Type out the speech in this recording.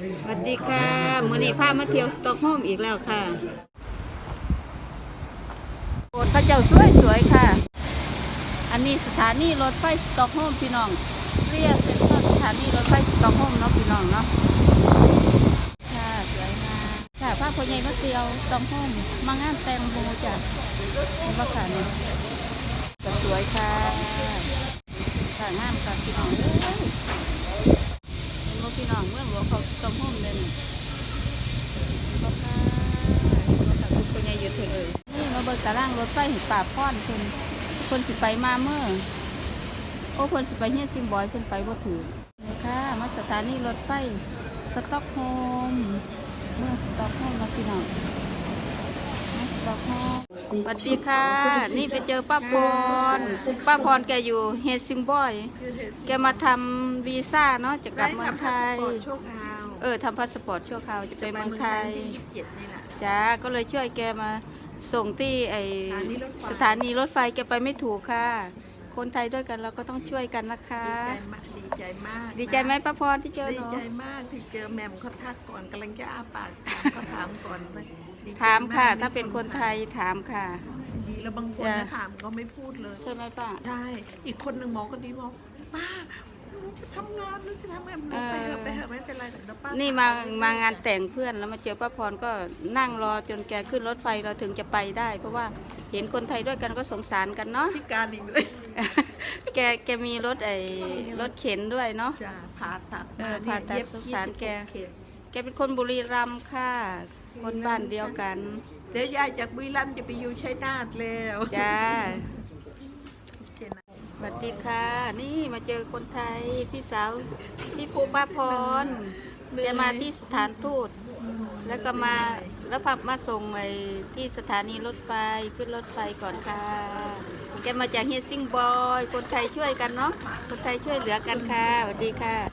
สวัสดีค่ะมื้อนี้พามาเที่ยวสต็อกโฮล์มอีกแล้วค่ะโบสถ์พระเจ้าสวยสวยๆค่ะ อันนี้สถานีรถไฟสต็อกโฮล์มพี่น้องเรียกเซ็นทรัลสถานีรถไฟสต็อกโฮล์มเนาะพี่น้องเนาะค่ะสวยงามค่ะพาพ่อใหญ่มาเที่ยวสต็อกโฮล์มมางานแต่งโมจ้ะนี่ว่าค่ะนี่ก็สวยค่ะค่ะงามค่ะพี่น้อง อ้ยเมื่องเมื่อหัวเขาสตอมโฮมเลยนี่บอกค่ะบอกค่ะคุณเป็นไงอยู่เถอะเลยนี่มาเบิกตารางรถไฟป่าพอนคนคนสิไปมาเมื่อโอ้คนสิไปเฮียซิมบอยเพิ่นไปบ่ถือค่ะมาสถานีรถไฟสต็อกโฮมเมื่อสต็อกโฮมนะพี่น้องมาสต็อกโฮม สวัสดีค่ะ นี่ไปเจอป้าพร ป้าพรแกอยู่เฮซิงบอย แกมาทำวีซ่าเนาะจะกลับเมืองไทยชั่วคราวเออทำพาสปอร์ตชั่วคราวจะไปเมืองไทยที่ยี่สิบเจ็ดนี่แหละจ้าก็เลยช่วยแกมาส่งที่ไอสสถาถานีนีรรถถไฟไฟแกไปไม่ถูกค่ะ คนไทยด้วยกันเราก็ต้องช่วยกันนะคะ ดีใจมากดีใจไหมป้าพรที่เจอดีหนูใจมากที่เจอแหม่มเขาทักก่อนกำลังจะอ้าปากถามเขาถามก่อนเลยดีใจถามค่ะกถ้าเป็นคนไทยถามค่ะ ดีแล้วบางคนจ้ะ นะถามก็ไม่พูดเลย ใช่ไหมป้าใช่อีกคนหนึ่งหมอก็ดีบอกป้าหนูไปทำงานหรือจะทำงานหนูไปเถอะไปเถอะไม่เป็นไรแต่ป้านี่นี่มามางานแต่งเพื่อนแล้วมาเจอป้าพรก็นั่งรอจนแกขึ้นรถไฟเราถึงจะไปได้ เพราะว่าเห็นคนไทยด้วยกันก็สงสารกันเนาะพิการอีกเลยแกแกมีรถไอ้รถเข็นด้วยเนาะ จ้ะผ่าตัดเออผ่าตัดเย็บสงสารแกยี่สิบหเข็มแกเป็นคนบุรีรัมย์ค่ะ คนบ้านเดียวกัน เดี๋ยวยายจากบุรีรัมย์จะไปอยู่ชัยนาทแล้วจ้าโอเคนะสวัสดีค่ะ นี่มาเจอคนไทย พี่สาว พี่ปูป้าพรแกมาที่สถานทูต แล้วก็มา แล้วพับมาส่งไปที่สถานีรถไฟขึ้นรถไฟก่อนค่ะ แกมาจากเฮียซิงบอย คนไทยช่วยกันเนาะ คนไทยช่วยเหลือกันค่ะสวัสดีค่ะ